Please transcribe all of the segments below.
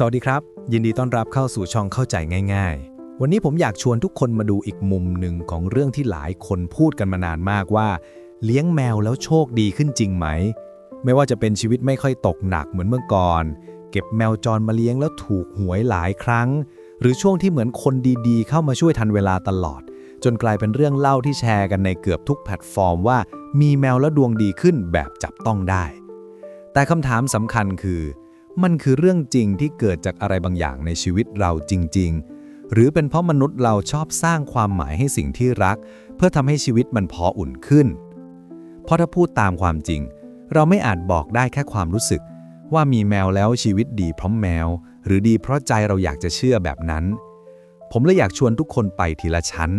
สวัสดีครับ ยินดีต้อนรับเข้าสู่ช่องเข้าใจง่าย ๆ วันนี้ผมอยากชวนทุกคนมาดูอีกมุมหนึ่งของเรื่องที่หลายคนพูดกันมานานมากว่า เลี้ยงแมวแล้วโชคดีขึ้นจริงไหม ไม่ว่าจะเป็นชีวิตไม่ค่อยตกหนักเหมือนเมื่อก่อน เก็บแมวจรมาเลี้ยงแล้วถูกหวยหลายครั้ง หรือช่วงที่เหมือนคนดีๆ เข้ามาช่วยทันเวลาตลอด จนกลายเป็นเรื่องเล่าที่แชร์กันในเกือบทุกแพลตฟอร์มว่า มีแมวแล้วดวงดีขึ้นแบบจับต้องได้ แต่คำถามสำคัญคือ มันคือเรื่องจริงที่เกิดจากอะไรบางอย่างในชีวิตเราจริง ๆ หรือเป็นเพราะมนุษย์เราชอบสร้างความหมายให้สิ่งที่รัก เพื่อทำให้ชีวิตมันพออุ่นขึ้น เพราะถ้าพูดตามความจริง เราไม่อาจบอกได้แค่ความรู้สึก ว่ามีแมวแล้วชีวิตดีเพราะแมว หรือดีเพราะใจเราอยากจะเชื่อแบบนั้น ผมเลยอยากชวนทุกคนไปทีละชั้น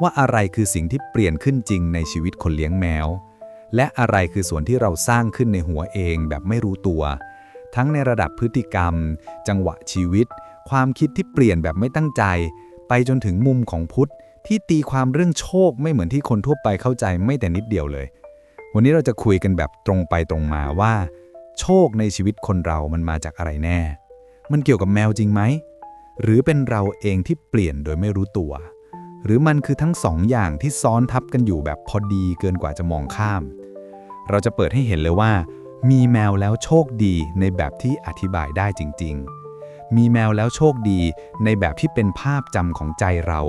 ว่าอะไรคือสิ่งที่เปลี่ยนขึ้นจริงในชีวิตคนเลี้ยงแมว และอะไรคือส่วนที่เราสร้างขึ้นในหัวเองแบบไม่รู้ตัว ทั้งในระดับพฤติกรรม จังหวะชีวิต ความคิดที่เปลี่ยนแบบไม่ตั้งใจ ไปจนถึงมุมของพุทธ ที่ตีความเรื่องโชคไม่เหมือนที่คนทั่วไปเข้าใจไม่แต่นิดเดียวเลย วันนี้เราจะคุยกันแบบตรงไปตรงมาว่า โชคในชีวิตคนเรามันมาจากอะไรแน่ มันเกี่ยวกับแมวจริงไหม หรือเป็นเราเองที่เปลี่ยนโดยไม่รู้ตัว หรือมันคือทั้งสองอย่างที่ซ้อนทับกันอยู่แบบพอดีเกินกว่าจะมองข้าม เราจะเปิดให้เห็นเลยว่า มีแมวแล้วโชคดีในแบบที่อธิบายได้จริง ๆ มีแมวแล้วโชคดีในแบบที่เป็นภาพจำของใจเรา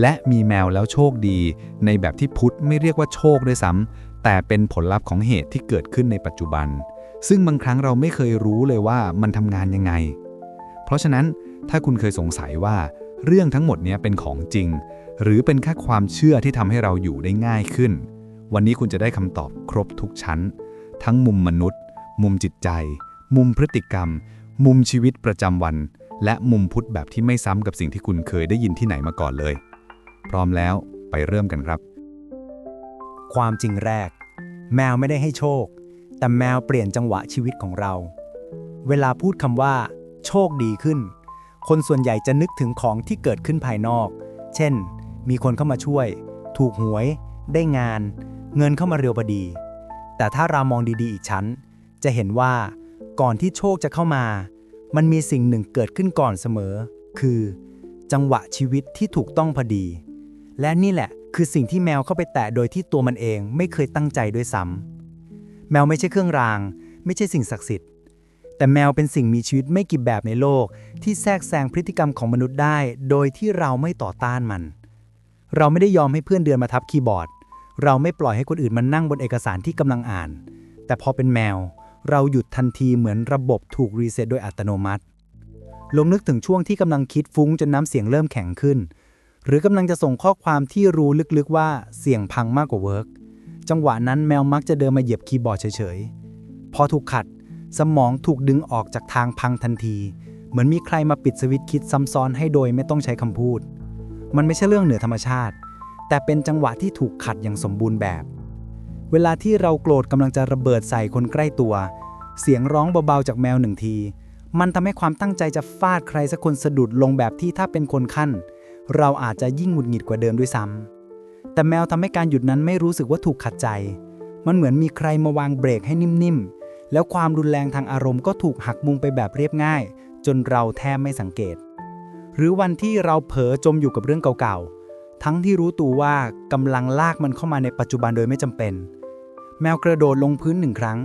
และมีแมวแล้วโชคดี ในแบบที่พุทธไม่เรียกว่าโชคด้วยซ้ำแต่เป็นผลลัพธ์ของเหตุที่เกิดขึ้นในปัจจุบัน ซึ่งบางครั้งเราไม่เคยรู้เลยว่ามันทำงานยังไง เพราะฉะนั้นถ้าคุณเคยสงสัยว่า เรื่องทั้งหมดนี้เป็นของจริง หรือเป็นแค่ความเชื่อที่ทำให้เราอยู่ได้ง่ายขึ้น วันนี้คุณจะได้คำตอบครบทุกชั้น ทั้งมุมมนุษย์ มุมจิตใจ มุมพฤติกรรม มุมชีวิตประจำวัน และมุมพุทธแบบที่ไม่ซ้ำกับสิ่งที่คุณเคยได้ยินที่ไหนมาก่อนเลย พร้อมแล้วไปเริ่มกันครับ ความจริงแรก แมวไม่ได้ให้โชค แต่แมวเปลี่ยนจังหวะชีวิตของเรา เวลาพูดคำว่า โชคดีขึ้น คนส่วนใหญ่จะนึกถึงของที่เกิดขึ้นภายนอก เช่น มีคนเข้ามาช่วย ถูกหวย ได้งาน เงินเข้ามาเร็วพอดี แต่ถ้าเรามองดีๆ อีกชั้น จะเห็นว่าก่อนที่โชคจะเข้ามา มันมีสิ่งหนึ่งเกิดขึ้นก่อนเสมอ คือ จังหวะชีวิตที่ถูกต้องพอดี และนี่แหละคือสิ่งที่แมวเข้าไปแตะโดยที่ตัวมันเองไม่เคยตั้งใจด้วยซ้ำแมวไม่ใช่เครื่องราง ไม่ใช่สิ่งศักดิ์สิทธิ์ แต่แมวเป็นสิ่งมีชีวิตไม่กี่แบบในโลก ที่แทรกแซงพฤติกรรมของมนุษย์ได้ โดยที่เราไม่ต่อต้านมัน เราไม่ได้ยอมให้เพื่อนเดือนมาทับคีย์บอร์ด เราไม่ปล่อยให้คนอื่นมานั่งบนเอกสารที่กำลังอ่าน แต่พอเป็นแมว เราหยุดทันทีเหมือนระบบถูกรีเซ็ตโดยอัตโนมัติลองนึกถึงช่วงที่กำลังคิดฟุ้งจนน้ำเสียงเริ่มแข็งขึ้น หรือกำลังจะส่งข้อความที่รู้ลึกๆว่าเสียงพังมากกว่าเวิร์กจังหวะนั้นแมวมักจะเดินมาเหยียบคีย์บอร์ดเฉยๆ พอถูกขัด สมองถูกดึงออกจากทางพังทันที เหมือนมีใครมาปิดสวิตช์คิดซ้ำซ้อนให้โดยไม่ต้องใช้คำพูด มันไม่ใช่เรื่องเหนือธรรมชาติ แต่เป็นจังหวะที่ถูกขัดอย่างสมบูรณ์แบบ เวลาที่เราโกรธกำลังจะระเบิดใส่คนใกล้ตัว เสียงร้องเบาๆจากแมวหนึ่งที มันทำให้ความตั้งใจจะฟาดใครสักคนสะดุดลงแบบที่ถ้าเป็นคนขั้น เราอาจจะยิ่งหงุดหงิดกว่าเดิมด้วยซ้ำแต่แมวทำให้การหยุดนั้นไม่รู้สึกว่าถูกขัดใจ มันเหมือนมีใครมาวางเบรกให้นิ่มๆ แล้วความรุนแรงทางอารมณ์ก็ถูกหักมุมไปแบบเรียบง่าย จนเราแทบไม่สังเกต หรือวันที่เราเผลอจมอยู่กับเรื่องเก่าๆ ทั้งที่รู้ตัวว่ากำลังลากมันเข้ามาในปัจจุบันโดยไม่จำเป็น แมวกระโดดลงพื้นหนึ่งครั้ง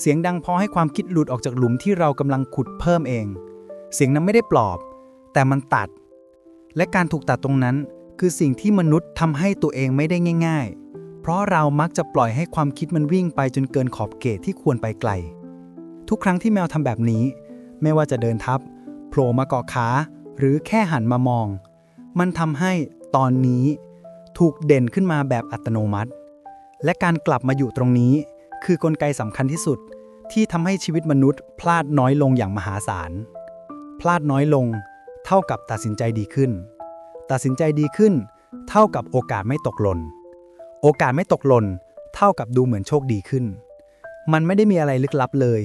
เสียงดังพอให้ความคิดหลุดออกจากหลุมที่เรากำลังขุดเพิ่มเอง เสียงนั้นไม่ได้ปลอบ แต่มันตัด และการถูกตัดตรงนั้น คือสิ่งที่มนุษย์ทำให้ตัวเองไม่ได้ง่าย ๆ เพราะเรามักจะปล่อยให้ความคิดมันวิ่งไปจนเกินขอบเขตที่ควรไปไกล ทุกครั้งที่แมวทำแบบนี้ ไม่ว่าจะเดินทับโผล่มาเกาะขาหรือแค่หันมามอง มันทำให้ ตอนนี้ถูกเด่นขึ้นมาแบบอัตโนมัติ และการกลับมาอยู่ตรงนี้ คือกลไกสำคัญที่สุดที่ทำให้ชีวิตมนุษย์ พลาดน้อยลงอย่างมหาศาล พลาดน้อยลง เท่ากับตัดสินใจดีขึ้น ตัดสินใจดีขึ้น เท่ากับโอกาสไม่ตกหล่น โอกาสไม่ตกหล่น เท่ากับดูเหมือนโชคดีขึ้น มันไม่ได้มีอะไรลึกลับเลย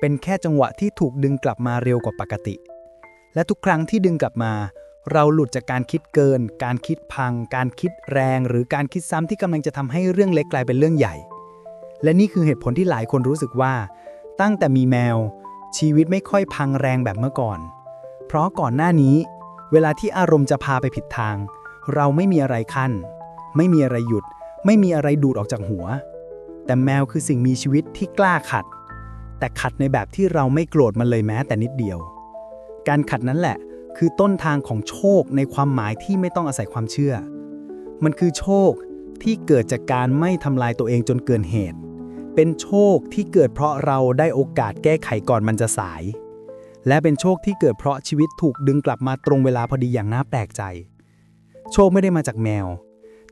เป็นแค่จังหวะที่ถูกดึงกลับมาเร็วกว่าปกติ และทุกครั้งที่ดึงกลับมา เราหลุดจากการคิดเกิน การคิดพัง การคิดแรง หรือการคิดซ้ำที่กำลังจะทำให้เรื่องเล็กกลายเป็นเรื่องใหญ่ และนี่คือเหตุผลที่หลายคนรู้สึกว่า ตั้งแต่มีแมว ชีวิตไม่ค่อยพังแรงแบบเมื่อก่อน เพราะก่อนหน้านี้ เวลาที่อารมณ์จะพาไปผิดทาง เราไม่มีอะไรขั้น ไม่มีอะไรหยุด ไม่มีอะไรดูดออกจากหัว แต่แมวคือสิ่งมีชีวิตที่กล้าขัด แต่ขัดในแบบที่เราไม่โกรธมันเลยแม้แต่นิดเดียว การขัดนั้นแหละ คือต้นทางของโชคในความหมายที่ไม่ต้องอาศัยความเชื่อ มันคือโชคที่เกิดจากการไม่ทำลายตัวเองจนเกินเหตุ เป็นโชคที่เกิดเพราะเราได้โอกาสแก้ไขก่อนมันจะสาย และเป็นโชคที่เกิดเพราะชีวิตถูกดึงกลับมาตรงเวลาพอดีอย่างน่าแปลกใจ โชคไม่ได้มาจากแมว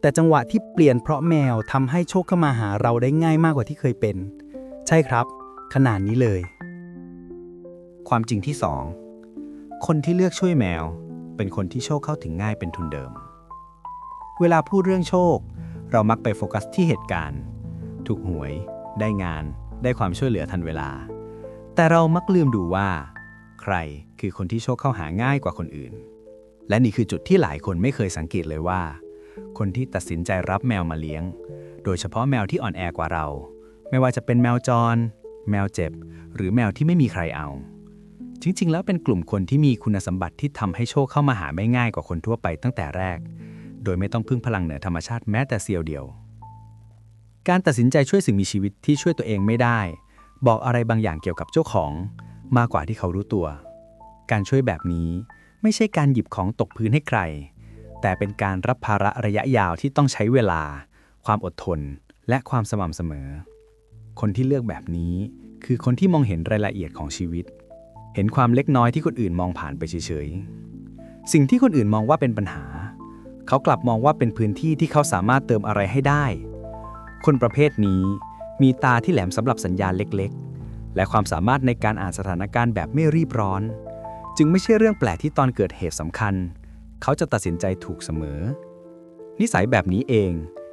แต่จังหวะที่เปลี่ยนเพราะแมวทำให้โชคเข้ามาหาเราได้ง่ายมากกว่าที่เคยเป็น ใช่ครับ ขนาดนี้เลย ความจริงที่2 คนที่เลือกช่วยแมว เป็นคนที่โชคเข้าถึงง่ายเป็นทุนเดิม เวลาพูดเรื่องโชค เรามักไปโฟกัสที่เหตุการณ์ ถูกหวย ได้งาน ได้ความช่วยเหลือทันเวลา แต่เรามักลืมดูว่า ใครคือคนที่โชคเข้าหาง่ายกว่าคนอื่น และนี่คือจุดที่หลายคนไม่เคยสังเกตเลยว่า คนที่ตัดสินใจรับแมวมาเลี้ยง โดยเฉพาะแมวที่อ่อนแอกว่าเรา ไม่ว่าจะเป็นแมวจร แมวเจ็บ หรือแมวที่ไม่มีใครเอา จริง ๆ แล้วเป็นกลุ่มคนที่มีคุณสมบัติที่ทำให้โชคเข้ามาหาไม่ง่ายกว่าคนทั่วไปตั้งแต่แรก โดยไม่ต้องพึ่งพลังเหนือธรรมชาติแม้แต่เสี้ยวเดียว การตัดสินใจช่วยสิ่งมีชีวิตที่ช่วยตัวเองไม่ได้ บอกอะไรบางอย่างเกี่ยวกับเจ้าของมากกว่าที่เขารู้ตัว การช่วยแบบนี้ไม่ใช่การหยิบของตกพื้นให้ใคร แต่เป็นการรับภาระระยะยาวที่ต้องใช้เวลา ความอดทน และความสม่ำเสมอ คนที่เลือกแบบนี้คือคนที่มองเห็นรายละเอียดของชีวิต เห็นความเล็กน้อยที่คนอื่นมองผ่านไปเฉยๆ สิ่งที่คนอื่นมองว่าเป็นปัญหา เขากลับมองว่าเป็นพื้นที่ที่เขาสามารถเติมอะไรให้ได้ คนประเภทนี้มีตาที่แหลมสำหรับสัญญาณเล็กๆ และความสามารถในการอ่านสถานการณ์แบบไม่รีบร้อน จึงไม่ใช่เรื่องแปลกที่ตอนเกิดเหตุสำคัญ เขาจะตัดสินใจถูกเสมอ นิสัยแบบนี้เอง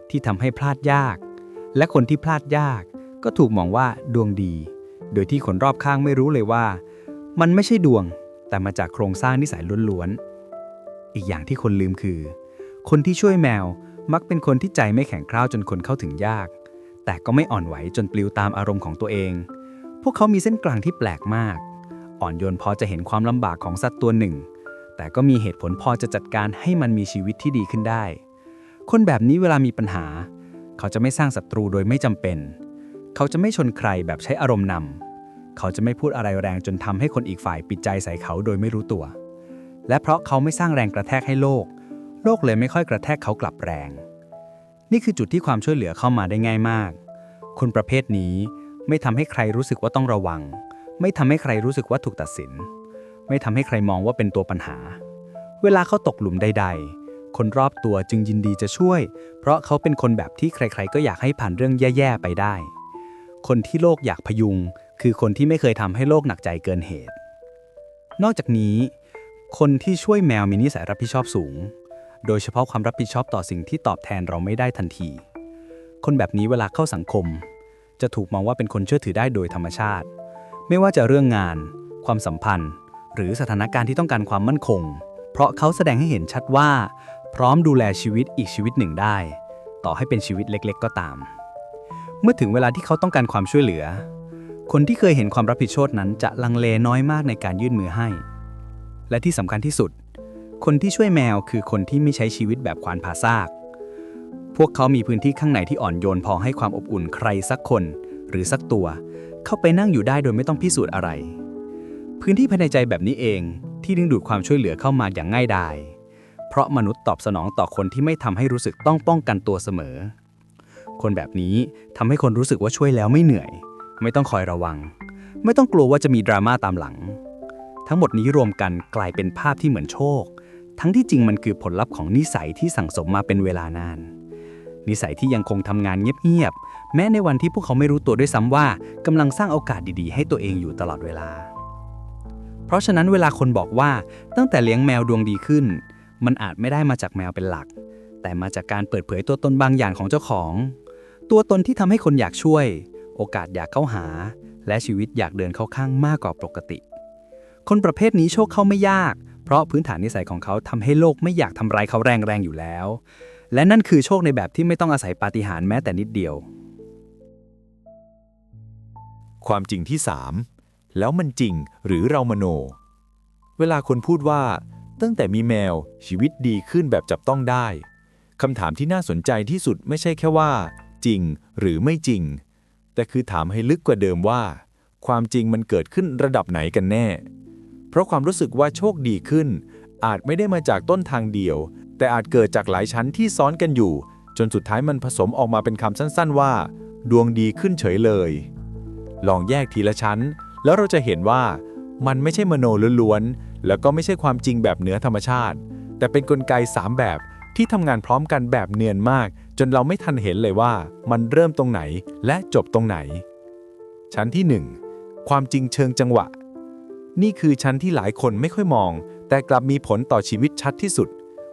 ที่ทำให้พลาดยาก และคนที่พลาดยากก็ถูกมองว่าดวงดี โดยที่คนรอบข้างไม่รู้เลยว่า มันไม่ใช่ดวง แต่มาจากโครงสร้างนิสัยล้วนๆ อีกอย่างที่คนลืมคือ คนที่ช่วยแมวมักเป็นคนที่ใจไม่แข็งกร้าวจนคนเข้าถึงยาก แต่ก็ไม่อ่อนไหวจนปลิวตามอารมณ์ของตัวเอง พวกเขามีเส้นกลางที่แปลกมาก อ่อนโยนพอจะเห็นความลำบากของสัตว์ตัวหนึ่ง แต่ก็มีเหตุผลพอจะจัดการให้มันมีชีวิตที่ดีขึ้นได้ คนแบบนี้เวลามีปัญหา เขาจะไม่สร้างศัตรูโดยไม่จำเป็น เขาจะไม่ชนใครแบบใช้อารมณ์นำ เขาจะไม่พูดอะไรแรงจนทำให้คนอีกฝ่ายปิดใจใส่เขาโดยไม่รู้ตัว และเพราะเขาไม่สร้างแรงกระแทกให้โลก โลกเลยไม่ค่อยกระแทกเขากลับแรง นี่คือจุดที่ความช่วยเหลือเข้ามาได้ง่ายมาก คนประเภทนี้ไม่ทำให้ใครรู้สึกว่าต้องระวัง ไม่ทำให้ใครรู้สึกว่าถูกตัดสิน ไม่ทำให้ใครมองว่าเป็นตัวปัญหา เวลาเขาตกหลุมใด ๆ คนรอบตัวจึงยินดีจะช่วย เพราะเขาเป็นคนแบบที่ใครๆ ก็อยากให้ผ่านเรื่องแย่ๆไปได้ คนที่โลกอยากพยุง คือคนที่ไม่เคยทำให้โลกหนักใจเกินเหตุ นอกจากนี้ คนที่ช่วยแมวมีนิสัยรับผิดชอบสูง โดยเฉพาะความรับผิดชอบต่อสิ่งที่ตอบแทนเราไม่ได้ทันที คนแบบนี้เวลาเข้าสังคม จะถูกมองว่าเป็นคนเชื่อถือได้โดยธรรมชาติ ไม่ว่าจะเรื่องงาน ความสัมพันธ์ หรือสถานการณ์ที่ต้องการความมั่นคง เพราะเขาแสดงให้เห็นชัดว่า พร้อมดูแลชีวิตอีกชีวิตหนึ่งได้ ต่อให้เป็นชีวิตเล็ก ๆ ก็ตาม เมื่อถึงเวลาที่เขาต้องการความช่วยเหลือ คนที่เคยเห็นความรับผิดชอบนั้นจะลังเลน้อยมากในการยื่นมือให้ และที่สำคัญที่สุด คนที่ช่วยแมวคือคนที่ไม่ใช้ชีวิตแบบควานพาซาก พวกเขามีพื้นที่ข้างในที่อ่อนโยนพอให้ความอบอุ่นใครสักคน หรือสักตัว เข้าไปนั่งอยู่ได้โดยไม่ต้องพิสูจน์อะไร พื้นที่ภายในใจแบบนี้เองที่ดึงดูดความช่วยเหลือเข้ามาอย่างง่ายดายเพราะมนุษย์ตอบสนองต่อคนที่ไม่ทำให้รู้สึกต้องป้องกันตัวเสมอ คนแบบนี้ทำให้คนรู้สึกว่าช่วยแล้วไม่เหนื่อย ไม่ต้องคอยระวัง ไม่ต้องกลัวว่าจะมีดราม่าตามหลัง ทั้งหมดนี้รวมกันกลายเป็นภาพที่เหมือนโชค ทั้งที่จริงมันคือผลลัพธ์ของนิสัยที่สั่งสมมาเป็นเวลานาน นิสัยที่ยังคงทำงานเงียบๆ แม้ในวันที่พวกเขาไม่รู้ตัวด้วยซ้ำว่ากำลังสร้างโอกาสดีๆ ให้ตัวเองอยู่ตลอดเวลา เพราะฉะนั้นเวลาคนบอกว่าตั้งแต่เลี้ยงแมวดวงดีขึ้น มันอาจไม่ได้มาจากแมวเป็นหลัก แต่มาจากการเปิดเผยตัวตนบางอย่างของเจ้าของ ตัวตนที่ทำให้คนอยากช่วย โอกาสอยากเข้าหา และชีวิตอยากเดินเข้าข้างมากกว่าปกติ คนประเภทนี้โชคเข้าไม่ยาก เพราะพื้นฐานนิสัยของเขาทำให้โลกไม่อยากทำร้ายเขาแรงๆอยู่แล้ว และนั่นคือโชคในแบบที่ไม่ต้องอาศัยปาฏิหาริย์แม้แต่นิดเดียว ความจริงที่แล้วมันจริงหรือเรามโน เวลาคนพูดว่า ตั้งแต่มีแมวชีวิตดีขึ้นแบบจับต้องได้คำถามที่น่าสนใจที่สุดไม่ใช่แค่ว่า จริงหรือไม่จริง แต่คือถามให้ลึกกว่าเดิมว่า ความจริงมันเกิดขึ้นระดับไหนกันแน่ เพราะความรู้สึกว่าโชคดีขึ้น อาจไม่ได้มาจากต้นทางเดียว แต่อาจเกิดจากหลายชั้นที่ซ้อนกันอยู่ จนสุดท้ายมันผสมออกมาเป็นคำสั้นๆว่า ดวงดีขึ้นเฉยเลย ลองแยกทีละชั้น แล้วเราจะเห็นว่า มันไม่ใช่มโนล้วนๆแล้วก็ไม่ใช่ความจริงแบบเหนือธรรมชาติ แต่เป็นนกลไก 3 แบบที่ทำงานพร้อมกันแบบเนียนมาก จนเราไม่ทันเห็นเลยว่ามันเริ่มตรงไหนและจบตรงไหน ชั้นที่ 1 ความจริงเชิงจังหวะ นี่คือชั้นที่หลายคนไม่ค่อยมอง แต่กลับมีผลต่อชีวิตชัดที่สุด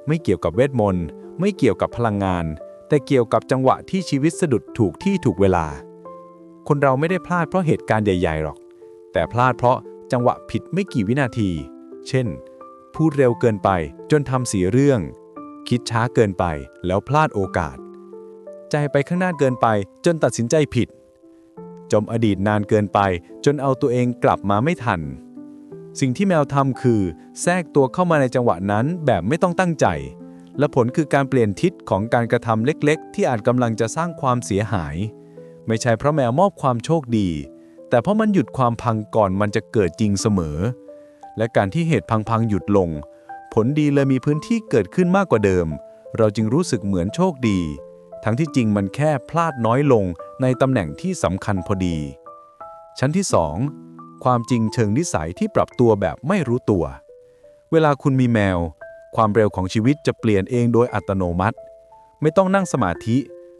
ไม่เกี่ยวกับเวทมนต์ไม่เกี่ยวกับพลังงาน แต่เกี่ยวกับจังหวะที่ชีวิตสะดุดถูกที่ถูกเวลา คนเราไม่ได้พลาดเพราะเหตุการณ์ใหญ่ๆหรอก แต่พลาดเพราะจังหวะผิดไม่กี่วินาที เช่น พูดเร็วเกินไปจนทำเสียเรื่อง คิดช้าเกินไปแล้วพลาดโอกาส ใจไปข้างหน้าเกินไป จนตัดสินใจผิด จมอดีตนานเกินไป จนเอาตัวเองกลับมาไม่ทัน สิ่งที่แมวทำคือ แทรกตัวเข้ามาในจังหวะนั้นแบบไม่ต้องตั้งใจ และผลคือการเปลี่ยนทิศของการกระทำเล็กๆ ที่อาจกำลังจะสร้างความเสียหาย ไม่ใช่เพราะแมวมอบความโชคดี แต่เพราะมันหยุดความพังก่อนมันจะเกิดจริงเสมอ และการที่เหตุพังๆหยุดลง ผลดีเลยมีพื้นที่เกิดขึ้นมากกว่าเดิมเราจึงรู้สึกเหมือนโชคดี ทั้งที่จริงมันแค่พลาดน้อยลงในตำแหน่งที่สำคัญพอดี ชั้นที่ 2 ความจริงเชิงนิสัยที่ปรับตัวแบบไม่รู้ตัว เวลาคุณมีแมว ความเร็วของชีวิตจะเปลี่ยนเองโดยอัตโนมัติ ไม่ต้องนั่งสมาธิ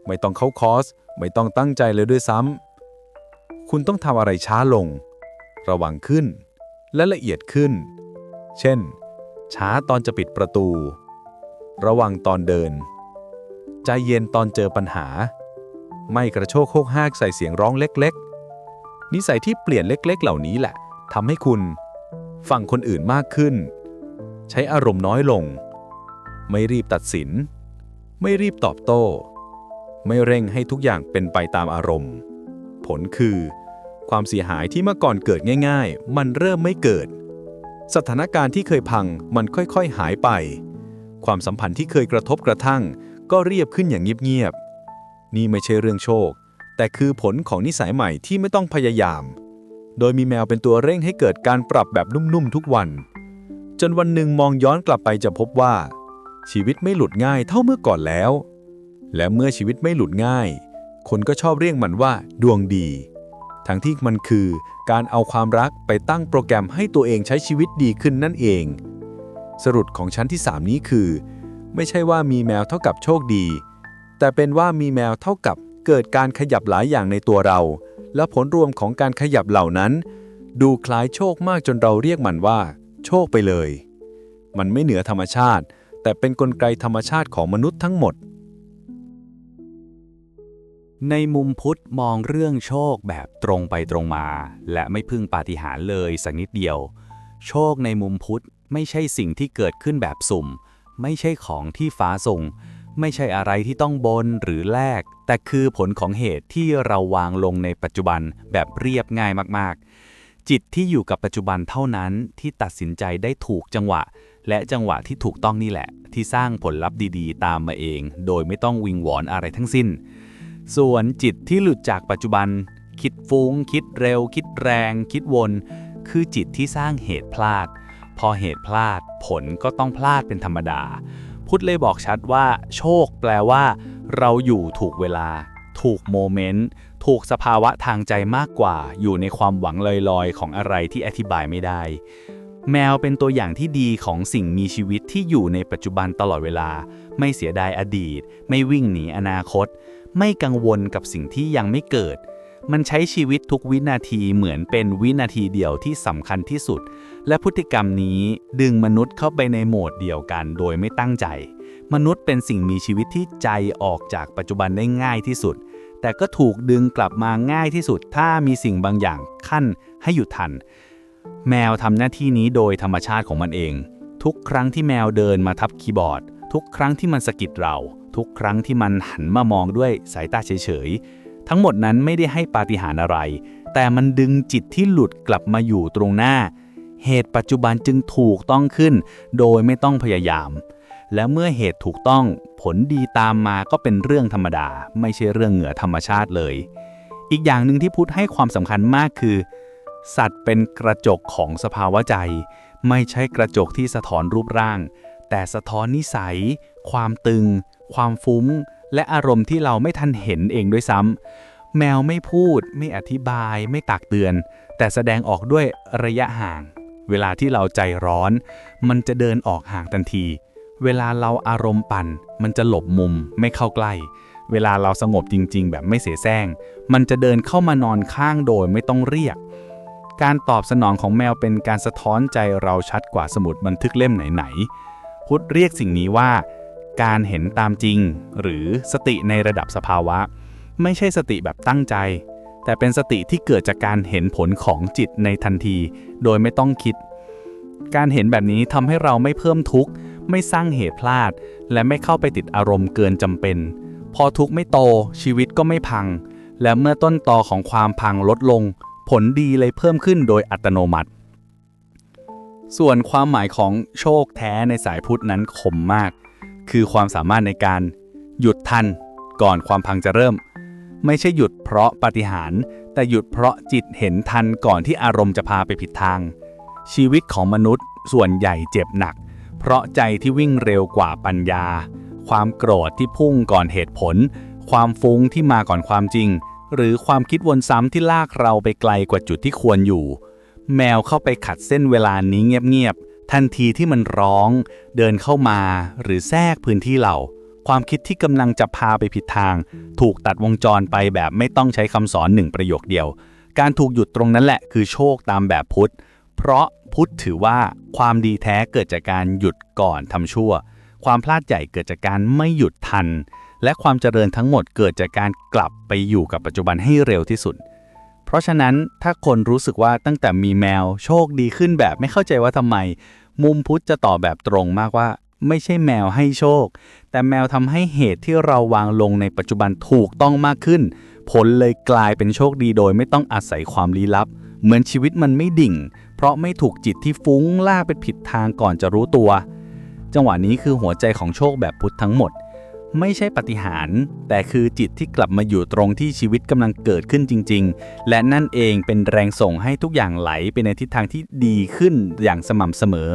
ไม่ต้องเข้าคอร์ส ไม่ต้องตั้งใจเลยด้วยซ้ำคุณต้องทำอะไรช้าลง ระวังขึ้น และละเอียดขึ้น เช่น ช้าตอนจะปิดประตู ระวังตอนเดิน ใจเย็นตอนเจอปัญหา ไม่กระโชกโคกหากใส่เสียงร้องเล็กๆ นิสัยที่เปลี่ยนเล็กๆ เหล่านี้แหละทำให้คุณฟังคนอื่นมากขึ้น ใช้อารมณ์น้อยลง ไม่รีบตัดสิน ไม่รีบตอบโต้ ไม่เร่งให้ทุกอย่างเป็นไปตามอารมณ์ ผลคือ ความเสียหายที่เมื่อก่อนเกิดง่าย ๆ มันเริ่มไม่เกิด สถานการณ์ที่เคยพังมันค่อยๆหายไป ความสัมพันธ์ที่เคยกระทบกระทั่ง ก็เรียบขึ้นอย่างเงียบๆ นี่ไม่ใช่เรื่องโชค แต่คือผลของนิสัยใหม่ที่ไม่ต้องพยายาม โดยมีแมวเป็นตัวเร่งให้เกิดการปรับแบบนุ่มๆทุกวัน จนวันหนึ่งมองย้อนกลับไปจะพบว่า ชีวิตไม่หลุดง่ายเท่าเมื่อก่อนแล้ว และเมื่อชีวิตไม่หลุดง่าย คนก็ชอบเรียกมันว่า ดวงดี ทั้งที่มันคือการเอาความรักไปตั้งโปรแกรมให้ตัวเองใช้ชีวิตดีขึ้นนั่นเอง สรุปของชั้นที่ 3 นี้คือ ไม่ใช่ว่ามีแมวเท่ากับโชคดี แต่เป็นว่ามีแมวเท่ากับเกิดการขยับหลายอย่างในตัวเรา และผลรวมของการขยับเหล่านั้น ดูคล้ายโชคมากจนเราเรียกมันว่า โชคไปเลย มันไม่เหนือธรรมชาติ แต่เป็นนกลไกธรรมชาติของมนุษย์ทั้งหมด ในมุมพุทธมองเรื่องโชคแบบตรงไปตรงมา และไม่พึ่งปาฏิหาริย์เลยสักนิดเดียว โชคในมุมพุทธไม่ใช่สิ่งที่เกิดขึ้นแบบสุ่ม ไม่ใช่ของที่ฟ้าส่ง ไม่ใช่อะไรที่ต้องบนหรือแลก แต่คือผลของเหตุที่เราวางลงในปัจจุบันแบบเรียบง่ายมากๆ จิตที่อยู่กับปัจจุบันเท่านั้นที่ตัดสินใจได้ถูกจังหวะ และจังหวะที่ถูกต้องนี่แหละ ที่สร้างผลลัพธ์ดีๆ ตามมาเอง โดยไม่ต้องวิงวอนอะไรทั้งสิ้น ส่วนจิตที่หลุดจากปัจจุบัน คิดฟุง้ง คิดเร็ว คิดแรง คิดวน คือจิตที่สร้างเหตุพลาด พอเหตุพลาด ผลก็ต้องพลาดเป็นธรรมดา พุทธเลยบอกชัดว่า โชคแปลว่า เราอยู่ถูกเวลา ถูกโมเมนต์ ถูกสภาวะทางใจมากกว่า อยู่ในความหวังลอยๆ ของอะไรที่อธิบายไม่ได้ แมวเป็นตัวอย่างที่ดีของสิ่งมีชีวิตที่อยู่ในปัจจุบันตลอดเวลา ไม่เสียดายอดีต ไม่วิ่งหนีอนาคต ไม่กังวลกับสิ่งที่ยังไม่เกิดมันใช้ชีวิตทุกวินาทีเหมือนเป็นวินาทีเดียวที่สำคัญที่สุด และพฤติกรรมนี้ดึงมนุษย์เข้าไปในโหมดเดียวกันโดยไม่ตั้งใจ มนุษย์เป็นสิ่งมีชีวิตที่ใจออกจากปัจจุบันได้ง่ายที่สุด แต่ก็ถูกดึงกลับมาง่ายที่สุด ถ้ามีสิ่งบางอย่างขั้นให้หยุดทัน แมวทำหน้าที่นี้โดยธรรมชาติของมันเอง ทุกครั้งที่แมวเดินมาทับคีย์บอร์ด ทุกครั้งที่มันสะกิดเรา ทุกครั้งที่มันหันมามองด้วยสายตาเฉยๆ ทั้งหมดนั้นไม่ได้ให้ปาฏิหาริย์อะไร แต่มันดึงจิตที่หลุดกลับมาอยู่ตรงหน้า เหตุปัจจุบันจึงถูกต้องขึ้น โดยไม่ต้องพยายาม และเมื่อเหตุถูกต้องผลดีตามมาก็เป็นเรื่องธรรมดา ไม่ใช่เรื่องเหนือธรรมชาติเลย อีกอย่างหนึ่งที่พุทธให้ความสำคัญมากคือ สัตว์เป็นกระจกของสภาวะใจ ไม่ใช่กระจกที่สะท้อนรูปร่าง แต่สะท้อนนิสัย ความตึง ความฟุ้ง และอารมณ์ที่เราไม่ทันเห็นเองด้วยซ้ำแมวไม่พูด ไม่อธิบาย ไม่ตักเตือน แต่แสดงออกด้วยระยะห่าง เวลาที่เราใจร้อน มันจะเดินออกห่างทันที เวลาเราอารมณ์ปั่น มันจะหลบมุมไม่เข้าใกล้ เวลาเราสงบจริง ๆ แบบไม่เสียแซงมันจะเดินเข้ามานอนข้างโดยไม่ต้องเรียก การตอบสนองของแมวเป็นการสะท้อนใจเราชัดกว่าสมุดบันทึกเล่มไหนๆพุทธเรียกสิ่งนี้ว่า การเห็นตามจริง หรือสติในระดับสภาวะ ไม่ใช่สติแบบตั้งใจ แต่เป็นสติที่เกิดจากการเห็นผลของจิตในทันที โดยไม่ต้องคิด การเห็นแบบนี้ทำให้เราไม่เพิ่มทุกข์ ไม่สร้างเหตุพลาด และไม่เข้าไปติดอารมณ์เกินจำเป็น พอทุกข์ไม่โต ชีวิตก็ไม่พัง และเมื่อต้นตอของความพังลดลง ผลดีเลยเพิ่มขึ้นโดยอัตโนมัติ ส่วนความหมายของโชคแท้ในสายพุทธนั้นคมมาก คือความสามารถในการหยุดทันก่อนความพังจะเริ่ม ไม่ใช่หยุดเพราะปฏิหาร แต่หยุดเพราะจิตเห็นทันก่อนที่อารมณ์จะพาไปผิดทาง ชีวิตของมนุษย์ส่วนใหญ่เจ็บหนัก เพราะใจที่วิ่งเร็วกว่าปัญญา ความโกรธที่พุ่งก่อนเหตุผล ความฟุ้งที่มาก่อนความจริง หรือความคิดวนซ้ำที่ลากเราไปไกลกว่าจุดที่ควรอยู่ แมวเข้าไปขัดเส้นเวลานี้เงียบๆทันทีที่มันร้อง เดินเข้ามาหรือแทรกพื้นที่เรา ความคิดที่กำลังจะพาไปผิดทาง ถูกตัดวงจรไปแบบไม่ต้องใช้คำสอนหนึ่งประโยคเดียว การถูกหยุดตรงนั้นแหละคือโชคตามแบบพุทธ เพราะพุทธถือว่าความดีแท้เกิดจากการหยุดก่อนทำชั่ว ความพลาดใหญ่เกิดจากการไม่หยุดทัน และความเจริญทั้งหมดเกิดจากการกลับไปอยู่กับปัจจุบันให้เร็วที่สุด เพราะฉะนั้นถ้าคนรู้สึกว่าตั้งแต่มีแมวโชคดีขึ้นแบบไม่เข้าใจว่าทำไม มุมพุทธจะตอบแบบตรงมากว่า ไม่ใช่แมวให้โชค แต่แมวทำให้เหตุที่เราวางลงในปัจจุบันถูกต้องมากขึ้น ผลเลยกลายเป็นโชคดีโดยไม่ต้องอาศัยความลี้ลับ เหมือนชีวิตมันไม่ดิ่ง เพราะไม่ถูกจิตที่ฟุ้งล่ากไปผิดทางก่อนจะรู้ตัว จังหวะนี้คือหัวใจของโชคแบบพุทธทั้งหมด ไม่ใช่ปฏิหาร แต่คือจิตที่กลับมาอยู่ตรงที่ชีวิตกำลังเกิดขึ้นจริง ๆ และนั่นเองเป็นแรงส่งให้ทุกอย่างไหลไปในทิศทางที่ดีขึ้นอย่างสม่ำเสมอ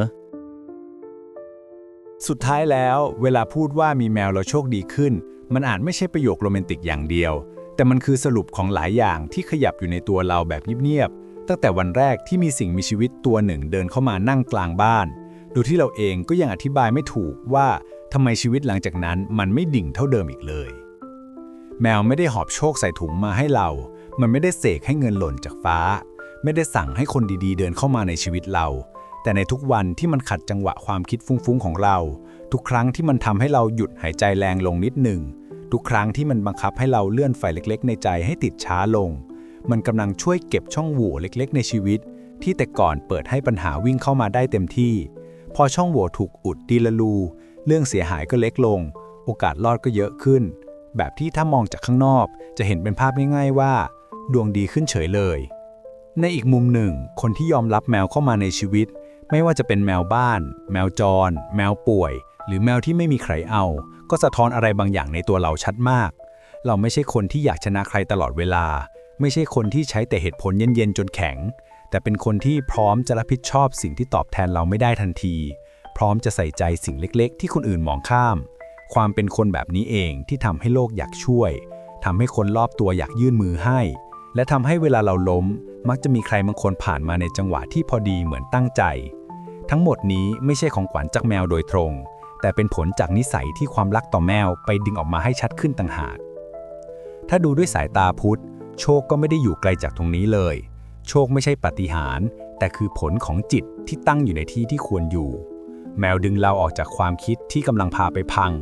สุดท้ายแล้วเวลาพูดว่ามีแมวเราโชคดีขึ้น มันอาจไม่ใช่ประโยคโรแมนติกอย่างเดียว แต่มันคือสรุปของหลายอย่างที่ขยับอยู่ในตัวเราแบบเงียบๆตั้งแต่วันแรกที่มีสิ่งมีชีวิตตัวหนึ่งเดินเข้ามานั่งกลางบ้าน โดยที่เราเองก็ยังอธิบายไม่ถูกว่าทำไมชีวิตหลังจากนั้นมันไม่ดิ่งเท่าเดิมอีกเลย แมวไม่ได้หอบโชคใส่ถุงมาให้เรา มันไม่ได้เสกให้เงินหล่นจากฟ้า ไม่ได้สั่งให้คนดีๆ เดินเข้ามาในชีวิตเรา แต่ในทุกวันที่มันขัดจังหวะความคิดฟุ้งๆของเรา ทุกครั้งที่มันทำให้เราหยุดหายใจแรงลงนิดหนึ่ง ทุกครั้งที่มันบังคับให้เราเลื่อนไฟเล็ก ๆ ในใจให้ติดช้าลง มันกำลังช่วยเก็บช่องโหว่เล็ก ๆ ในชีวิต ที่แต่ก่อนเปิดให้ปัญหาวิ่งเข้ามาได้เต็มที่ พอช่องโหว่ถูกอุดดีละลู เรื่องเสียหายก็เล็กลง โอกาสรอดก็เยอะขึ้น แบบที่ถ้ามองจากข้างนอก จะเห็นเป็นภาพง่ายๆว่า ดวงดีขึ้นเฉยเลย ในอีกมุมหนึ่ง คนที่ยอมรับแมวเข้ามาในชีวิต ไม่ว่าจะเป็นแมวบ้าน แมวจร แมวป่วย หรือแมวที่ไม่มีใครเอา ก็สะท้อนอะไรบางอย่างในตัวเราชัดมาก เราไม่ใช่คนที่อยากชนะใครตลอดเวลา ไม่ใช่คนที่ใช้แต่เหตุผลเย็นๆจนแข็ง แต่เป็นคนที่พร้อมจะรับผิดชอบสิ่งที่ตอบแทนเราไม่ได้ทันที พร้อมจะใส่ใจสิ่งเล็กๆ ที่คนอื่นมองข้าม ความเป็นคนแบบนี้เองที่ทำให้โลกอยากช่วยทำให้คนรอบตัวอยากยื่นมือให้ และทำให้เวลาเราล้ม มักจะมีใครบางคนผ่านมาในจังหวะที่พอดีเหมือนตั้งใจ ทั้งหมดนี้ไม่ใช่ของขวัญจากแมวโดยตรง แต่เป็นผลจากนิสัยที่ความรักต่อแมวไปดึงออกมาให้ชัดขึ้นต่างหาก ถ้าดูด้วยสายตาพุทธ โชคก็ไม่ได้อยู่ไกลจากตรงนี้เลย โชคไม่ใช่ปาฏิหาริย์แต่คือผลของจิตที่ตั้งอยู่ในที่ที่ควรอยู่ แมวดึงเราออกจากความคิดที่กำลังพาไปพัง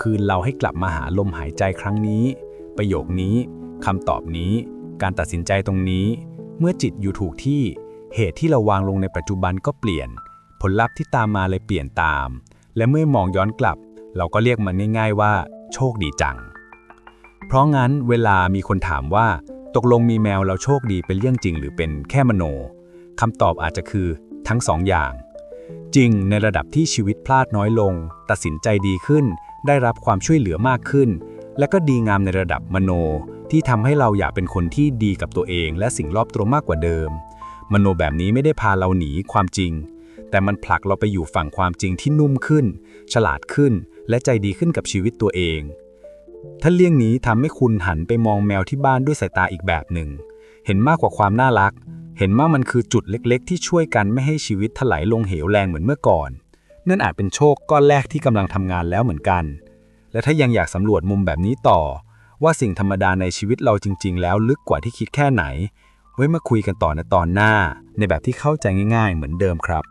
คืนเราให้กลับมาหาลมหายใจครั้งนี้ ประโยคนี้คำตอบนี้ การตัดสินใจตรงนี้ เมื่อจิตอยู่ถูกที่ เหตุที่เราวางลงในปัจจุบันก็เปลี่ยน ผลลัพธ์ที่ตามมาเลยเปลี่ยนตาม และเมื่อมองย้อนกลับ เราก็เรียกมันง่าย ๆว่า โชคดีจัง เพราะงั้นเวลามีคนถามว่า ตกลงมีแมวแล้วโชคดีเป็นเรื่องจริงหรือเป็นแค่มโนคำตอบอาจจะคือทั้งสองอย่าง จริงในระดับที่ชีวิตพลาดน้อยลง ตัดสินใจดีขึ้น ได้รับความช่วยเหลือมากขึ้น และก็ดีงามในระดับมโน ที่ทำให้เราอยากเป็นคนที่ดีกับตัวเอง และสิ่งรอบตัวมากกว่าเดิม มโนแบบนี้ไม่ได้พาเราหนีความจริง แต่มันผลักเราไปอยู่ฝั่งความจริงที่นุ่มขึ้น ฉลาดขึ้น และใจดีขึ้นกับชีวิตตัวเองถ้าเลี่ยงนี้ทำให้คุณหันไปมองแมวที่บ้านด้วยสายตาอีกแบบหนึ่ง เห็นมากกว่าความน่ารัก เห็นว่ามันคือจุดเล็กๆ ที่ช่วยกันไม่ให้ชีวิตถลายลงเหวแรงเหมือนเมื่อก่อน นั่นอาจเป็นโชคก้อนแรกที่กำลังทำงานแล้วเหมือนกัน และถ้ายังอยากสำรวจมุมแบบนี้ต่อ ว่าสิ่งธรรมดาในชีวิตเราจริง ๆ แล้วลึกกว่าที่คิดแค่ไหน ไว้มาคุยกันต่อในตอนหน้า ในแบบที่เข้าใจง่าย ๆ เหมือนเดิมครับ